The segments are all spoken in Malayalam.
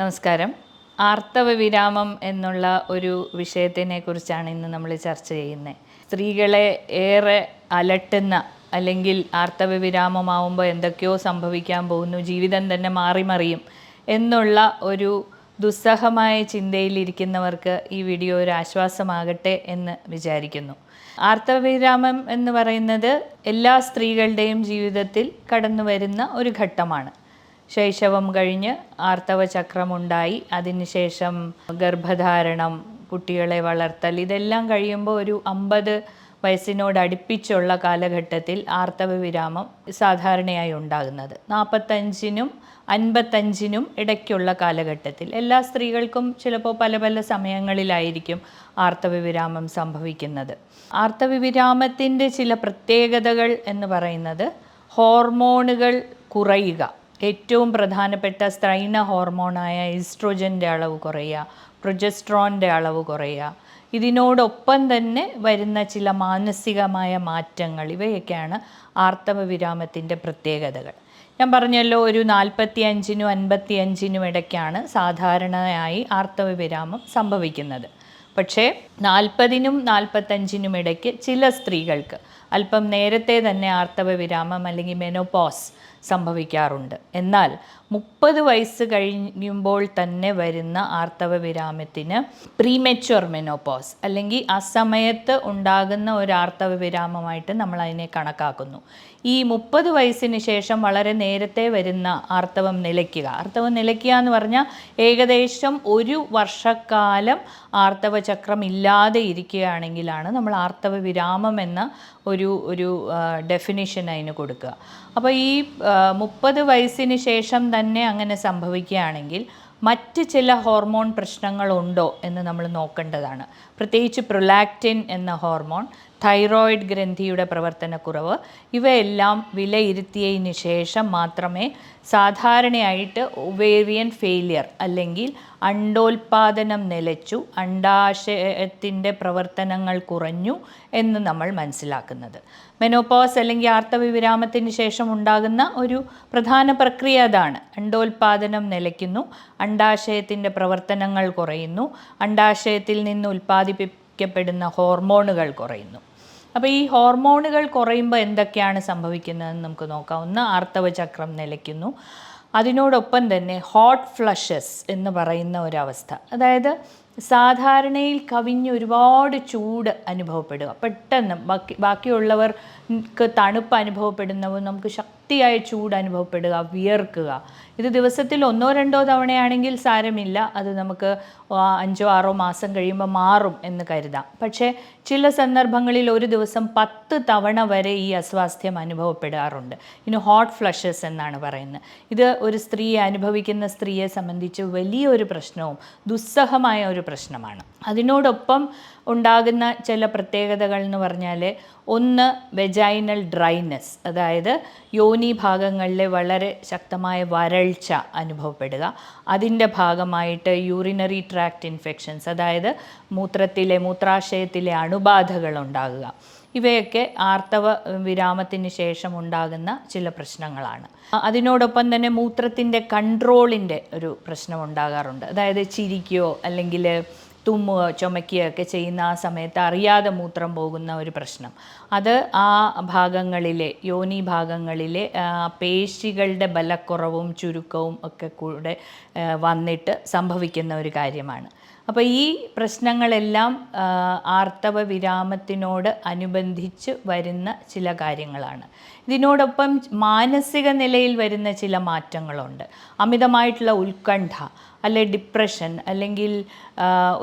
നമസ്കാരം. ആർത്തവ വിരാമം എന്നുള്ള ഒരു വിഷയത്തിനെ കുറിച്ചാണ് ഇന്ന് നമ്മൾ ചർച്ച ചെയ്യുന്നത്. സ്ത്രീകളെ ഏറെ അലട്ടുന്ന അല്ലെങ്കിൽ ആർത്തവ വിരാമമാവുമ്പോൾ എന്തൊക്കെയോ സംഭവിക്കാൻ പോകുന്നു ജീവിതം തന്നെ മാറി മറിയും എന്നുള്ള ഒരു ദുസ്സഹമായ ചിന്തയിലിരിക്കുന്നവർക്ക് ഈ വീഡിയോ ഒരു ആശ്വാസമാകട്ടെ എന്ന് വിചാരിക്കുന്നു. ആർത്തവവിരാമം എന്ന് പറയുന്നത് എല്ലാ സ്ത്രീകളുടെയും ജീവിതത്തിൽ കടന്നു വരുന്ന ഒരു ഘട്ടമാണ്. ശൈശവം കഴിഞ്ഞ് ആർത്തവ ചക്രമുണ്ടായി അതിനുശേഷം ഗർഭധാരണം കുട്ടികളെ വളർത്തൽ ഇതെല്ലാം കഴിയുമ്പോൾ ഒരു അമ്പത് വയസ്സിനോട് അടുപ്പിച്ചുള്ള കാലഘട്ടത്തിൽ ആർത്തവ വിരാമം സാധാരണയായി ഉണ്ടാകുന്നത്. നാൽപ്പത്തഞ്ചിനും അൻപത്തഞ്ചിനും ഇടയ്ക്കുള്ള കാലഘട്ടത്തിൽ എല്ലാ സ്ത്രീകൾക്കും ചിലപ്പോൾ പല പല സമയങ്ങളിലായിരിക്കും ആർത്തവ വിരാമം സംഭവിക്കുന്നത്. ആർത്തവ വിരാമത്തിന്റെ ചില പ്രത്യേകതകൾ എന്ന് പറയുന്നത് ഹോർമോണുകൾ കുറയുക. ഏറ്റവും പ്രധാനപ്പെട്ട സ്ത്രൈണ ഹോർമോണായ ഈസ്ട്രോജന്റെ അളവ് കുറയുക പ്രൊജസ്ട്രോണിന്റെ അളവ് കുറയുക. ഇതിനോടൊപ്പം തന്നെ വരുന്ന ചില മാനസികമായ മാറ്റങ്ങൾ ഇവയൊക്കെയാണ് ആർത്തവ വിരാമത്തിന്റെ പ്രത്യേകതകൾ. ഞാൻ പറഞ്ഞല്ലോ ഒരു നാൽപ്പത്തി അഞ്ചിനും അൻപത്തി അഞ്ചിനും ഇടയ്ക്കാണ് സാധാരണയായി ആർത്തവ വിരാമം സംഭവിക്കുന്നത്. പക്ഷേ നാൽപ്പതിനും നാൽപ്പത്തഞ്ചിനും ഇടയ്ക്ക് ചില സ്ത്രീകൾക്ക് അല്പം നേരത്തെ തന്നെ ആർത്തവ വിരാമം അല്ലെങ്കിൽ മെനോപോസ് സംഭവിക്കാറുണ്ട്. എന്നാൽ മുപ്പത് വയസ്സ് കഴിയുമ്പോൾ തന്നെ വരുന്ന ആർത്തവ വിരാമത്തിന് പ്രീമെച്വർ മെനോപോസ് അല്ലെങ്കിൽ ആ സമയത്ത് ഉണ്ടാകുന്ന ഒരു ആർത്തവ വിരാമമായിട്ട് നമ്മൾ അതിനെ കണക്കാക്കുന്നു. ഈ മുപ്പത് വയസ്സിന് ശേഷം വളരെ നേരത്തെ വരുന്ന ആർത്തവം നിലയ്ക്കുക. ആർത്തവം നിലയ്ക്കുക എന്ന് പറഞ്ഞാൽ ഏകദേശം ഒരു വർഷക്കാലം ആർത്തവ ചക്രം ഇല്ലാതെ ഇരിക്കുകയാണെങ്കിലാണ് നമ്മൾ ആർത്തവ വിരാമം എന്ന ഒരു ഒരു ഡെഫിനിഷൻ അതിന് കൊടുക്കുക. അപ്പോൾ ഈ മുപ്പത് വയസ്സിന് ശേഷം തന്നെ അങ്ങനെ സംഭവിക്കുകയാണെങ്കിൽ മറ്റ് ചില ഹോർമോൺ പ്രശ്നങ്ങളുണ്ടോ എന്ന് നമ്മൾ നോക്കേണ്ടതാണ്. പ്രത്യേകിച്ച് പ്രൊലാക്റ്റിൻ എന്ന ഹോർമോൺ തൈറോയിഡ് ഗ്രന്ഥിയുടെ പ്രവർത്തനക്കുറവ്. ഇവയെല്ലാം വിലയിരുത്തിയതിന് ശേഷം മാത്രമേ സാധാരണയായിട്ട് ഒവേറിയൻ ഫെയിലിയർ അല്ലെങ്കിൽ അണ്ടോൽപാദനം നിലച്ചു അണ്ടാശയത്തിന്റെ പ്രവർത്തനങ്ങൾ കുറഞ്ഞു എന്ന് നമ്മൾ മനസ്സിലാക്കുന്നത്. മെനോപോസ് അല്ലെങ്കിൽ ആർത്തവിവിരാമത്തിന് ശേഷം ഉണ്ടാകുന്ന ഒരു പ്രധാന പ്രക്രിയ അതാണ്. അണ്ടോൽപാദനം നിലയ്ക്കുന്നു അണ്ടാശയത്തിന്റെ പ്രവർത്തനങ്ങൾ കുറയുന്നു അണ്ടാശയത്തിൽ നിന്ന് ഉൽപ്പാദിപ്പിക്കപ്പെടുന്ന ഹോർമോണുകൾ കുറയുന്നു. അപ്പോൾ ഈ ഹോർമോണുകൾ കുറയുമ്പോൾ എന്തൊക്കെയാണ് സംഭവിക്കുന്നതെന്ന് നമുക്ക് നോക്കാം. ഒന്ന് ആർത്തവചക്രം നിലയ്ക്കുന്നു. അതിനോടൊപ്പം തന്നെ ഹോട്ട് ഫ്ലഷസ് എന്ന് പറയുന്ന ഒരവസ്ഥ. അതായത് സാധാരണയിൽ കവിഞ്ഞ് ഒരുപാട് ചൂട് അനുഭവപ്പെടുക. പെട്ടെന്ന് ബാക്കി ബാക്കിയുള്ളവർക്ക് തണുപ്പ് അനുഭവപ്പെടുന്നവ നമുക്ക് ശക്തിയായ ചൂട് അനുഭവപ്പെടുക വിയർക്കുക. ഇത് ദിവസത്തിൽ ഒന്നോ രണ്ടോ തവണയാണെങ്കിൽ സാരമില്ല. അത് നമുക്ക് അഞ്ചോ ആറോ മാസം കഴിയുമ്പോൾ മാറും എന്ന് കരുതാം. പക്ഷേ ചില സന്ദർഭങ്ങളിൽ ഒരു ദിവസം പത്ത് തവണ വരെ ഈ അസ്വാസ്ഥ്യം അനുഭവപ്പെടാറുണ്ട്. ഇനി ഹോട്ട് ഫ്ലഷസ് എന്നാണ് പറയുന്നത്. ഇത് ഒരു സ്ത്രീയെ അനുഭവിക്കുന്ന സ്ത്രീയെ സംബന്ധിച്ച് വലിയൊരു പ്രശ്നവും ദുസ്സഹമായ ഒരു പ്രശ്നമാണ്. അതിനോടൊപ്പം ഉണ്ടാകുന്ന ചില പ്രത്യേകതകൾ എന്ന് പറഞ്ഞാൽ ഒന്ന് വെജൈനൽ ഡ്രൈനെസ് അതായത് യോനി ഭാഗങ്ങളിലെ വളരെ ശക്തമായ വരൾച്ച അനുഭവപ്പെടുക. അതിന്റെ ഭാഗമായിട്ട് യൂറിനറി ട്രാക്ട് ഇൻഫെക്ഷൻസ് അതായത് മൂത്രത്തിലെ മൂത്രാശയത്തിലെ അണുബാധകൾ ഉണ്ടാകുക. ഇവയൊക്കെ ആർത്തവ വിരാമത്തിന് ശേഷം ഉണ്ടാകുന്ന ചില പ്രശ്നങ്ങളാണ്. അതിനോടൊപ്പം തന്നെ മൂത്രത്തിന്റെ കൺട്രോളിന്റെ ഒരു പ്രശ്നം ഉണ്ടാകാറുണ്ട്. അതായത് ചിരിക്കുകയോ അല്ലെങ്കിൽ തുമ്മുകയോ ചുമയ്ക്കുകയോ ഒക്കെ ചെയ്യുന്ന ആ സമയത്ത് അറിയാതെ മൂത്രം പോകുന്ന ഒരു പ്രശ്നം. അത് ആ ഭാഗങ്ങളിലെ യോനി ഭാഗങ്ങളിലെ പേശികളുടെ ബലക്കുറവും ചുരുക്കവും ഒക്കെ കൂടെ വന്നിട്ട് സംഭവിക്കുന്ന ഒരു കാര്യമാണ്. അപ്പോൾ ഈ പ്രശ്നങ്ങളെല്ലാം ആർത്തവ വിരാമത്തിനോട് അനുബന്ധിച്ച് വരുന്ന ചില കാര്യങ്ങളാണ്. ഇതിനോടൊപ്പം മാനസിക നിലയിൽ വരുന്ന ചില മാറ്റങ്ങളുണ്ട്. അമിതമായിട്ടുള്ള ഉത്കണ്ഠ അല്ലെ ഡിപ്രഷൻ അല്ലെങ്കിൽ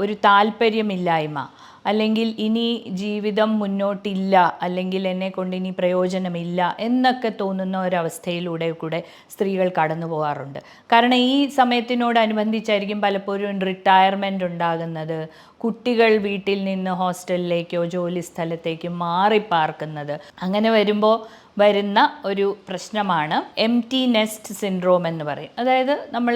ഒരു താല്പര്യമില്ലായ്മ അല്ലെങ്കിൽ ഇനി ജീവിതം മുന്നോട്ടില്ല അല്ലെങ്കിൽ എന്നെ കൊണ്ട് ഇനി പ്രയോജനമില്ല എന്നൊക്കെ തോന്നുന്ന ഒരവസ്ഥയിലൂടെ കൂടെ സ്ത്രീകൾ കടന്നു പോകാറുണ്ട്. കാരണം ഈ സമയത്തിനോടനുബന്ധിച്ചായിരിക്കും പലപ്പോഴും റിട്ടയർമെന്റ് ഉണ്ടാകുന്നത്. കുട്ടികൾ വീട്ടിൽ നിന്ന് ഹോസ്റ്റലിലേക്കോ ജോലി സ്ഥലത്തേക്കോ മാറി പാർക്കുന്നത്. അങ്ങനെ വരുമ്പോൾ വരുന്ന ഒരു പ്രശ്നമാണ് എം ടി നെസ്റ്റ് സിൻഡ്രോം എന്ന് പറയും. അതായത് നമ്മൾ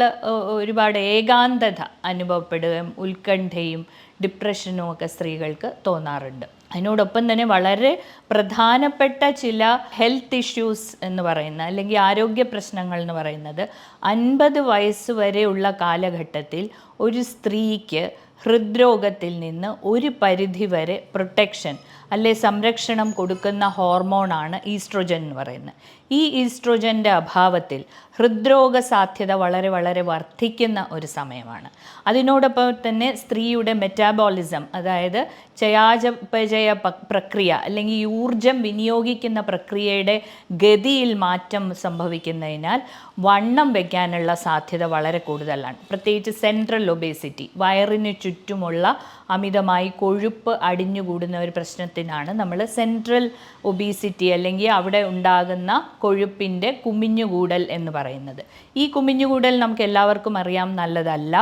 ഒരുപാട് ഏകാന്തത അനുഭവപ്പെടുകയും ഉത്കണ്ഠയും ഡിപ്രഷനും ഒക്കെ സ്ത്രീകൾക്ക് തോന്നാറുണ്ട്. അതിനോടൊപ്പം തന്നെ വളരെ പ്രധാനപ്പെട്ട ചില ഹെൽത്ത് ഇഷ്യൂസ് എന്ന് പറയുന്ന അല്ലെങ്കിൽ ആരോഗ്യ പ്രശ്നങ്ങൾ എന്ന് പറയുന്നത് അൻപത് വയസ്സ് വരെയുള്ള കാലഘട്ടത്തിൽ ഒരു സ്ത്രീക്ക് ഹൃദ്രോഗത്തിൽ നിന്ന് ഒരു പരിധി വരെ പ്രൊട്ടക്ഷൻ അല്ലെ സംരക്ഷണം കൊടുക്കുന്ന ഹോർമോണാണ് ഈസ്ട്രോജൻ എന്ന് പറയുന്നത്. ഈ ഈസ്ട്രോജന്റെ അഭാവത്തിൽ ഹൃദ്രോഗ സാധ്യത വളരെ വളരെ വർദ്ധിക്കുന്ന ഒരു സമയമാണ്. അതിനോടൊപ്പം തന്നെ സ്ത്രീയുടെ മെറ്റാബോളിസം അതായത് ചയാജപചയ പ- പ്രക്രിയ അല്ലെങ്കിൽ ഊർജം വിനിയോഗിക്കുന്ന പ്രക്രിയയുടെ ഗതിയിൽ മാറ്റം സംഭവിക്കുന്നതിനാൽ വണ്ണം വയ്ക്കാനുള്ള സാധ്യത വളരെ കൂടുതലാണ്. പ്രത്യേകിച്ച് സെൻട്രൽ ഒബേസിറ്റി വയറിന് ചുറ്റുമുള്ള അമിതമായി കൊഴുപ്പ് അടിഞ്ഞുകൂടുന്ന ഒരു പ്രശ്നത്തിനാണ് നമ്മൾ സെൻട്രൽ ഒബീസിറ്റി അല്ലെങ്കിൽ അവിടെ ഉണ്ടാകുന്ന കൊഴുപ്പിന്റെ കുമിഞ്ഞുകൂടൽ എന്ന് പറയുന്നത്. ഈ കുമിഞ്ഞുകൂടൽ നമുക്ക് എല്ലാവർക്കും അറിയാം നല്ലതല്ല.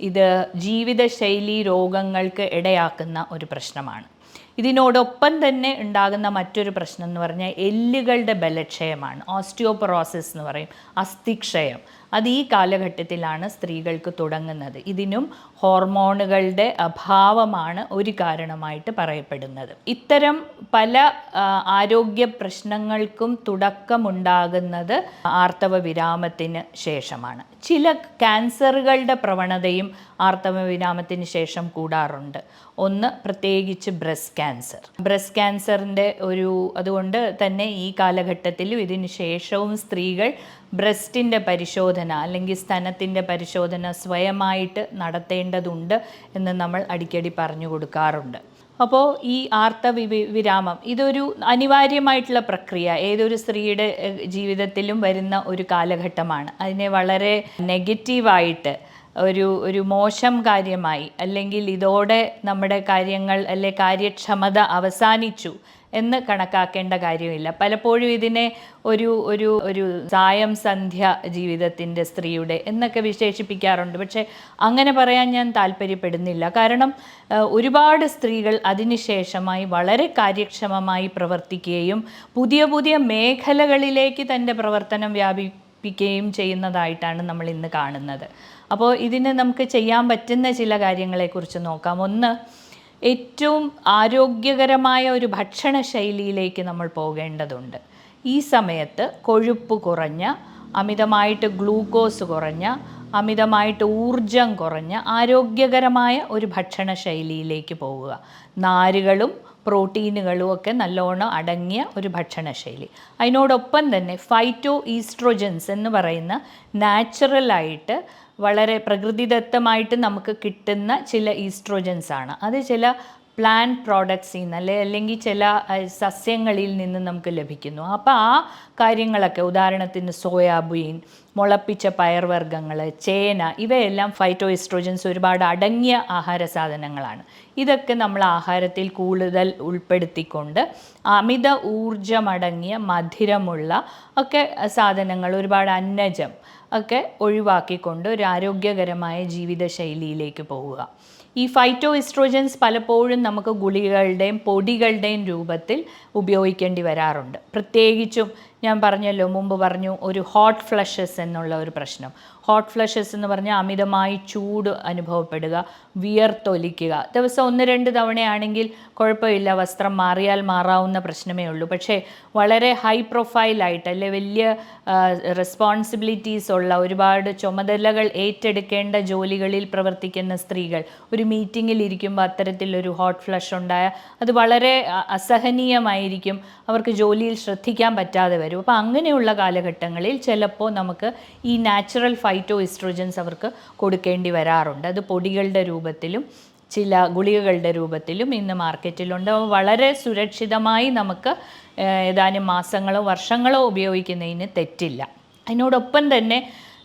ഇത് ജീവിതശൈലി രോഗങ്ങൾക്ക് ഇടയാക്കുന്ന ഒരു പ്രശ്നമാണ്. ഇതിനോടൊപ്പം തന്നെ ഉണ്ടാകുന്ന മറ്റൊരു പ്രശ്നം എന്ന് പറഞ്ഞാൽ എല്ലുകളുടെ ബലക്ഷയമാണ് ഓസ്റ്റിയോപൊറോസിസ് എന്ന് പറയും അസ്ഥിക്ഷയം. അത് ഈ കാലഘട്ടത്തിലാണ് സ്ത്രീകൾക്ക് തുടങ്ങുന്നത്. ഇതിനും ഹോർമോണുകളുടെ അഭാവമാണ് ഒരു കാരണമായിട്ട് പറയപ്പെടുന്നത്. ഇത്തരം പല ആരോഗ്യ പ്രശ്നങ്ങൾക്കും തുടക്കമുണ്ടാകുന്നത് ആർത്തവ വിരാമത്തിന് ശേഷമാണ്. ചില ക്യാൻസറുകളുടെ പ്രവണതയും ആർത്തവ വിരാമത്തിന് ശേഷം കൂടാറുണ്ട്. ഒന്ന് പ്രത്യേകിച്ച് ബ്രസ്റ്റ് ക്യാൻസർ. ബ്രസ്റ്റ് ക്യാൻസറിന്റെ ഒരു അതുകൊണ്ട് തന്നെ ഈ കാലഘട്ടത്തിലും ഇതിന് ശേഷവും സ്ത്രീകൾ ബ്രസ്റ്റിന്റെ പരിശോധന അല്ലെങ്കിൽ സ്തനത്തിന്റെ പരിശോധന സ്വയമായിട്ട് നടത്തേണ്ടതുണ്ട് എന്ന് നമ്മൾ അടിക്കടി പറഞ്ഞു കൊടുക്കാറുണ്ട്. അപ്പോൾ ഈ ആർത്ത വിവി- വിരാമം ഇതൊരു അനിവാര്യമായിട്ടുള്ള പ്രക്രിയ. ഏതൊരു സ്ത്രീയുടെ ജീവിതത്തിലും വരുന്ന ഒരു കാലഘട്ടമാണ്. അതിനെ വളരെ നെഗറ്റീവായിട്ട് ഒരു ഒരു മോശം കാര്യമായി അല്ലെങ്കിൽ ഇതോടെ നമ്മുടെ കാര്യങ്ങൾ അല്ലെ കാര്യക്ഷമത അവസാനിച്ചു എന്ന് കണക്കാക്കേണ്ട കാര്യമില്ല. പലപ്പോഴും ഇതിനെ ഒരു ഒരു ഒരു സായം സന്ധ്യ ജീവിതത്തിന്റെ സ്ത്രീയുടെ എന്നൊക്കെ വിശേഷിപ്പിക്കാറുണ്ട്. പക്ഷേ അങ്ങനെ പറയാൻ ഞാൻ താല്പര്യപ്പെടുന്നില്ല. കാരണം ഒരുപാട് സ്ത്രീകൾ അതിനുശേഷമായി വളരെ കാര്യക്ഷമമായി പ്രവർത്തിക്കുകയും പുതിയ പുതിയ മേഖലകളിലേക്ക് തന്റെ പ്രവർത്തനം വ്യാപിപ്പിക്കുകയും ചെയ്യുന്നതായിട്ടാണ് നമ്മൾ ഇന്ന് കാണുന്നത്. അപ്പോൾ ഇതിന് നമുക്ക് ചെയ്യാൻ പറ്റുന്ന ചില കാര്യങ്ങളെക്കുറിച്ച് നോക്കാം. ഒന്ന് ഏറ്റവും ആരോഗ്യകരമായ ഒരു ഭക്ഷണ ശൈലിയിലേക്ക് നമ്മൾ പോകേണ്ടതുണ്ട്. ഈ സമയത്ത് കൊഴുപ്പ് കുറഞ്ഞ അമിതമായിട്ട് ഗ്ലൂക്കോസ് കുറഞ്ഞ അമിതമായിട്ട് ഊർജം കുറഞ്ഞ ആരോഗ്യകരമായ ഒരു ഭക്ഷണ ശൈലിയിലേക്ക് പോവുക. നാരുകളും പ്രോട്ടീനുകളും ഒക്കെ നല്ലോണം അടങ്ങിയ ഒരു ഭക്ഷണശൈലി. അതിനോടൊപ്പം തന്നെ ഫൈറ്റോ ഈസ്ട്രോജൻസ് എന്ന് പറയുന്ന നാച്ചുറലായിട്ട് വളരെ പ്രകൃതിദത്തമായിട്ട് നമുക്ക് കിട്ടുന്ന ചില ഈസ്ട്രോജൻസ് ആണ്. അത് ചില പ്ലാന്റ് പ്രോഡക്ട്സിൽ നിന്ന് അല്ലെ അല്ലെങ്കിൽ ചില സസ്യങ്ങളിൽ നിന്ന് നമുക്ക് ലഭിക്കുന്നു. അപ്പോൾ ആ കാര്യങ്ങളൊക്കെ ഉദാഹരണത്തിന് സോയാബീൻ മുളപ്പിച്ച പയർവർഗങ്ങൾ ചേന ഇവയെല്ലാം ഫൈറ്റോ എസ്ട്രോജൻസ് ഒരുപാട് അടങ്ങിയ ആഹാര സാധനങ്ങളാണ്. ഇതൊക്കെ നമ്മൾ ആഹാരത്തിൽ കൂടുതൽ ഉൾപ്പെടുത്തിക്കൊണ്ട് അമിത ഊർജമടങ്ങിയ മധുരമുള്ള ഒക്കെ സാധനങ്ങൾ ഒരുപാട് അന്നജം ഒക്കെ ഒഴിവാക്കിക്കൊണ്ട് ഒരു ആരോഗ്യകരമായ ജീവിതശൈലിയിലേക്ക് പോവുക. ഈ ഫൈറ്റോ ഇസ്ട്രോജൻസ് പലപ്പോഴും നമുക്ക് ഗുളികകളുടെയും പൊടികളുടെയും രൂപത്തിൽ ഉപയോഗിക്കേണ്ടി വരാറുണ്ട്. പ്രത്യേകിച്ചും ഞാൻ പറഞ്ഞല്ലോ മുമ്പ് പറഞ്ഞു ഒരു ഹോട്ട് ഫ്ലഷസ് എന്നുള്ള ഒരു പ്രശ്നം. ഹോട്ട് ഫ്ലഷസ് എന്ന് പറഞ്ഞാൽ അമിതമായി ചൂട് അനുഭവപ്പെടുക വിയർത്തൊലിക്കുക. ദിവസം ഒന്ന് രണ്ട് തവണയാണെങ്കിൽ കുഴപ്പമില്ല വസ്ത്രം മാറിയാൽ മാറാവുന്ന പ്രശ്നമേ ഉള്ളൂ. പക്ഷേ വളരെ ഹൈ പ്രൊഫൈലായിട്ട് അല്ലെ വലിയ റെസ്പോൺസിബിലിറ്റീസ് ഉള്ള ഒരുപാട് ചുമതലകൾ ഏറ്റെടുക്കേണ്ട ജോലികളിൽ പ്രവർത്തിക്കുന്ന സ്ത്രീകൾ ഒരു മീറ്റിങ്ങിൽ ഇരിക്കുമ്പോൾ അത്തരത്തിലൊരു ഹോട്ട് ഫ്ലഷ് ഉണ്ടായ അത് വളരെ അസഹനീയമായിരിക്കും. അവർക്ക് ജോലിയിൽ ശ്രദ്ധിക്കാൻ പറ്റാതെ വരും. അപ്പോൾ അങ്ങനെയുള്ള കാലഘട്ടങ്ങളിൽ ചിലപ്പോൾ നമുക്ക് ഈ നാച്ചുറൽ ഫൈറ്റോ ഇസ്ട്രോജൻസ് അവർക്ക് കൊടുക്കേണ്ടി വരാറുണ്ട്. അത് പൊടികളുടെ രൂപത്തിലും ചില ഗുളികകളുടെ രൂപത്തിലും ഇന്ന് മാർക്കറ്റിലുണ്ട്. വളരെ സുരക്ഷിതമായി നമുക്ക് ഏതാനും മാസങ്ങളോ വർഷങ്ങളോ ഉപയോഗിക്കുന്നതിന് തെറ്റില്ല. അതിനോടൊപ്പം തന്നെ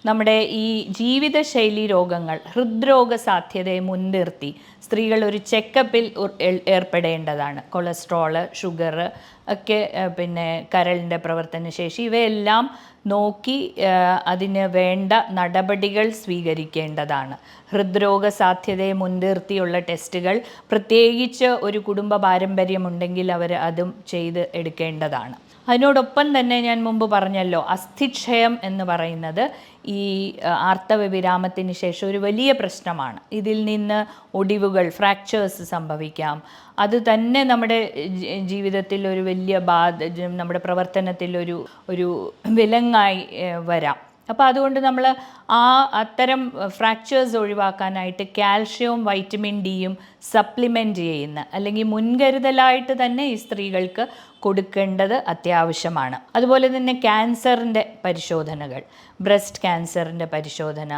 നമ്മുടെ ഈ ജീവിതശൈലി രോഗങ്ങൾ ഹൃദ്രോഗ സാധ്യതയെ മുൻനിർത്തി സ്ത്രീകൾ ഒരു ചെക്കപ്പിൽ ഏർപ്പെടേണ്ടതാണ്. കൊളസ്ട്രോൾ ഷുഗർ ഒക്കെ പിന്നെ കരളിന്റെ പ്രവർത്തനശേഷി. ഇവയെല്ലാം നോക്കി അതിന് വേണ്ട നടപടികൾ സ്വീകരിക്കേണ്ടതാണ്. ഹൃദ്രോഗ സാധ്യതയെ മുൻനിർത്തിയുള്ള ടെസ്റ്റുകൾ പ്രത്യേകിച്ച് ഒരു കുടുംബ പാരമ്പര്യമുണ്ടെങ്കിൽ അവർ അതും ചെയ്ത് എടുക്കേണ്ടതാണ്. അതിനോടൊപ്പം തന്നെ ഞാൻ മുമ്പ് പറഞ്ഞല്ലോ അസ്ഥിക്ഷയം എന്ന് പറയുന്നത് ഈ ആർത്തവ വിരാമത്തിന് ശേഷം ഒരു വലിയ പ്രശ്നമാണ്. ഇതിൽ നിന്ന് ഒടിവുകൾ ഫ്രാക്ചേഴ്സ് സംഭവിക്കാം. അത് തന്നെ നമ്മുടെ ജീവിതത്തിൽ ഒരു വലിയ ബാധ നമ്മുടെ പ്രവർത്തനത്തിൽ ഒരു ഒരു വിലങ്ങായി വരാം. അപ്പോൾ അതുകൊണ്ട് നമ്മൾ ആ അത്തരം ഫ്രാക്ചേഴ്സ് ഒഴിവാക്കാനായിട്ട് കാൽഷ്യവും വൈറ്റമിൻ ഡിയും സപ്ലിമെന്റ് ചെയ്യുന്ന അല്ലെങ്കിൽ മുൻകരുതലായിട്ട് തന്നെ ഈ സ്ത്രീകൾക്ക് കൊടുക്കേണ്ടത് അത്യാവശ്യമാണ്. അതുപോലെ തന്നെ ക്യാൻസറിന്റെ പരിശോധനകൾ ബ്രസ്റ്റ് ക്യാൻസറിന്റെ പരിശോധന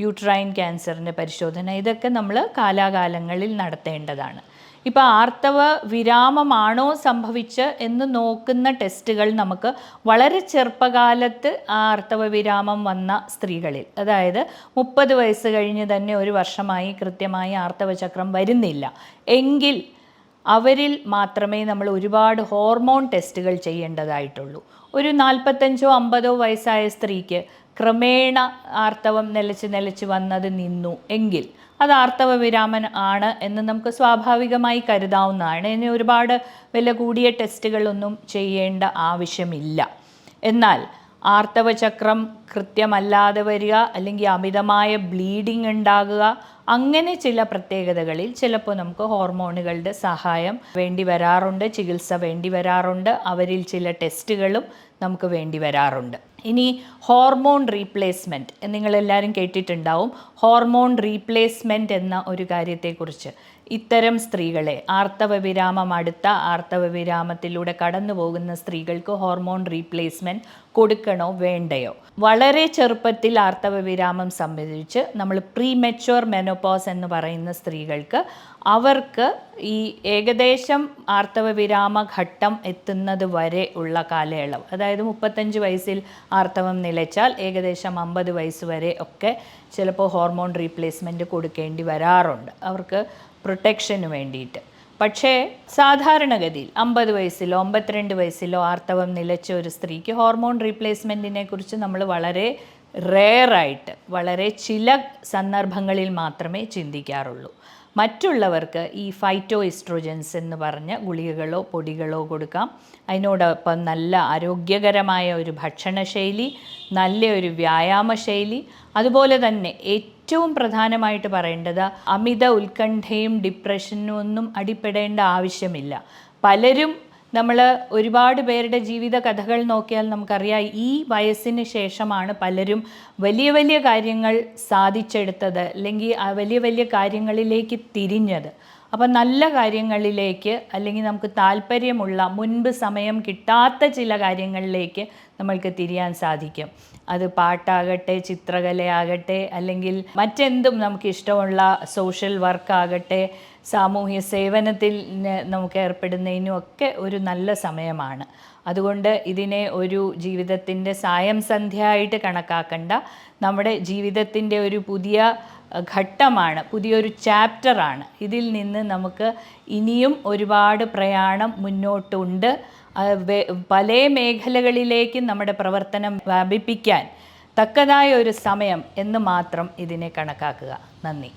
യൂട്രൈൻ ക്യാൻസറിന്റെ പരിശോധന ഇതൊക്കെ നമ്മൾ കാലാകാലങ്ങളിൽ നടത്തേണ്ടതാണ്. ഇപ്പോൾ ആർത്തവ വിരാമമാണോ സംഭവിച്ച് എന്ന് നോക്കുന്ന ടെസ്റ്റുകൾ നമുക്ക് വളരെ ചെറുപ്പകാലത്ത് ആർത്തവ വിരാമം വന്ന സ്ത്രീകളിൽ. അതായത് മുപ്പത് വയസ്സ് കഴിഞ്ഞ് തന്നെ ഒരു വർഷമായി കൃത്യമായി ആർത്തവചക്രം വരുന്നില്ല. എങ്കിൽ അവരിൽ മാത്രമേ നമ്മൾ ഒരുപാട് ഹോർമോൺ ടെസ്റ്റുകൾ ചെയ്യേണ്ടതായിട്ടുള്ളൂ. ഒരു നാൽപ്പത്തഞ്ചോ അമ്പതോ വയസ്സായ സ്ത്രീക്ക് ക്രമേണ ആർത്തവം നിലച്ച് നിലച്ച് വന്നത് നിന്നു. എങ്കിൽ അത് ആർത്തവ വിരാമൻ ആണ് എന്ന് നമുക്ക് സ്വാഭാവികമായി കരുതാവുന്നതാണ്. ഇനി ഒരുപാട് വില കൂടിയ ടെസ്റ്റുകളൊന്നും ചെയ്യേണ്ട ആവശ്യമില്ല. എന്നാൽ ആർത്തവചക്രം കൃത്യമല്ലാതെ വരിക അല്ലെങ്കിൽ അമിതമായ ബ്ലീഡിംഗ് ഉണ്ടാകുക അങ്ങനെ ചില പ്രത്യേകതകളിൽ ചിലപ്പോൾ നമുക്ക് ഹോർമോണുകളുടെ സഹായം വേണ്ടി വരാറുണ്ട് ചികിത്സ വേണ്ടി വരാറുണ്ട് അവരിൽ ചില ടെസ്റ്റുകളും നമുക്ക് വേണ്ടി വരാറുണ്ട്. ഇനി ഹോർമോൺ റീപ്ലേസ്മെന്റ് നിങ്ങളെല്ലാവരും കേട്ടിട്ടുണ്ടാവും. ഹോർമോൺ റീപ്ലേസ്മെന്റ് എന്ന ഒരു കാര്യത്തെക്കുറിച്ച്. ഇത്തരം സ്ത്രീകളെ ആർത്തവ വിരാമം അടുത്ത ആർത്തവ വിരാമത്തിലൂടെ കടന്നു പോകുന്ന സ്ത്രീകൾക്ക് ഹോർമോൺ റീപ്ലേസ്മെന്റ് കൊടുക്കണോ വേണ്ടയോ? വളരെ ചെറുപ്പത്തിൽ ആർത്തവ വിരാമം സംബന്ധിച്ച് നമ്മൾ പ്രീ മെച്യൂർ മെനോപോസ് എന്ന് പറയുന്ന സ്ത്രീകൾക്ക് അവർക്ക് ഈ ഏകദേശം ആർത്തവ വിരാമ ഘട്ടം എത്തുന്നത് വരെ ഉള്ള കാലയളവ്. അതായത് മുപ്പത്തഞ്ച് വയസ്സിൽ ആർത്തവം നിലച്ചാൽ ഏകദേശം അമ്പത് വയസ്സ് വരെ ഒക്കെ ചിലപ്പോൾ ഹോർമോൺ റീപ്ലേസ്മെന്റ് കൊടുക്കേണ്ടി വരാറുണ്ട്. അവർക്ക് പ്രൊട്ടക്ഷന് വേണ്ടിയിട്ട്. പക്ഷേ സാധാരണഗതിയിൽ അമ്പത് വയസ്സിലോ അമ്പത്തിരണ്ട് വയസ്സിലോ ആർത്തവം നിലച്ച ഒരു സ്ത്രീക്ക് ഹോർമോൺ റീപ്ലേസ്മെന്റിനെ കുറിച്ച് നമ്മൾ വളരെ റെയറായിട്ട് വളരെ ചില സന്ദർഭങ്ങളിൽ മാത്രമേ ചിന്തിക്കാറുള്ളൂ. മറ്റുള്ളവർക്ക് ഈ ഫൈറ്റോ ഇസ്ട്രോജൻസ് എന്ന് പറഞ്ഞ ഗുളികകളോ പൊടികളോ കൊടുക്കാം. അതിനോടൊപ്പം നല്ല ആരോഗ്യകരമായ ഒരു ഭക്ഷണശൈലി നല്ല ഒരു വ്യായാമശൈലി. അതുപോലെ തന്നെ ഏറ്റവും പ്രധാനമായിട്ട് പറയേണ്ടത് അമിത ഉത്കണ്ഠയും ഡിപ്രഷനും ഒന്നും അടിപ്പെടേണ്ട ആവശ്യമില്ല. പലരും നമ്മൾ ഒരുപാട് പേരുടെ ജീവിത കഥകൾ നോക്കിയാൽ നമുക്കറിയാം ഈ വയസ്സിന് ശേഷമാണ് പലരും വലിയ വലിയ കാര്യങ്ങൾ സാധിച്ചെടുത്തത് അല്ലെങ്കിൽ ആ വലിയ വലിയ കാര്യങ്ങളിലേക്ക് തിരിഞ്ഞത്. അപ്പം നല്ല കാര്യങ്ങളിലേക്ക് അല്ലെങ്കിൽ നമുക്ക് താല്പര്യമുള്ള മുൻപ് സമയം കിട്ടാത്ത ചില കാര്യങ്ങളിലേക്ക് നമ്മൾക്ക് തിരിയാൻ സാധിക്കും. അത് പാട്ടാകട്ടെ ചിത്രകലയാകട്ടെ അല്ലെങ്കിൽ മറ്റെന്തും നമുക്ക് ഇഷ്ടമുള്ള സോഷ്യൽ വർക്കാകട്ടെ സാമൂഹ്യ സേവനത്തിൽ നമുക്ക് ഏർപ്പെടുന്നതിനും ഒക്കെ ഒരു നല്ല സമയമാണ്. അതുകൊണ്ട് ഇതിനെ ഒരു ജീവിതത്തിന്റെ സായം സന്ധ്യ ആയിട്ട് കണക്കാക്കണ്ട. നമ്മുടെ ജീവിതത്തിന്റെ ഒരു പുതിയ ഘട്ടമാണ് പുതിയൊരു ചാപ്റ്ററാണ്. ഇതിൽ നിന്ന് നമുക്ക് ഇനിയും ഒരുപാട് പ്രയാണം മുന്നോട്ടുണ്ട്. പല മേഖലകളിലേക്കും നമ്മുടെ പ്രവർത്തനം വ്യാപിപ്പിക്കാൻ തക്കതായ ഒരു സമയം എന്ന് മാത്രം ഇതിനെ കണക്കാക്കുക. നന്ദി.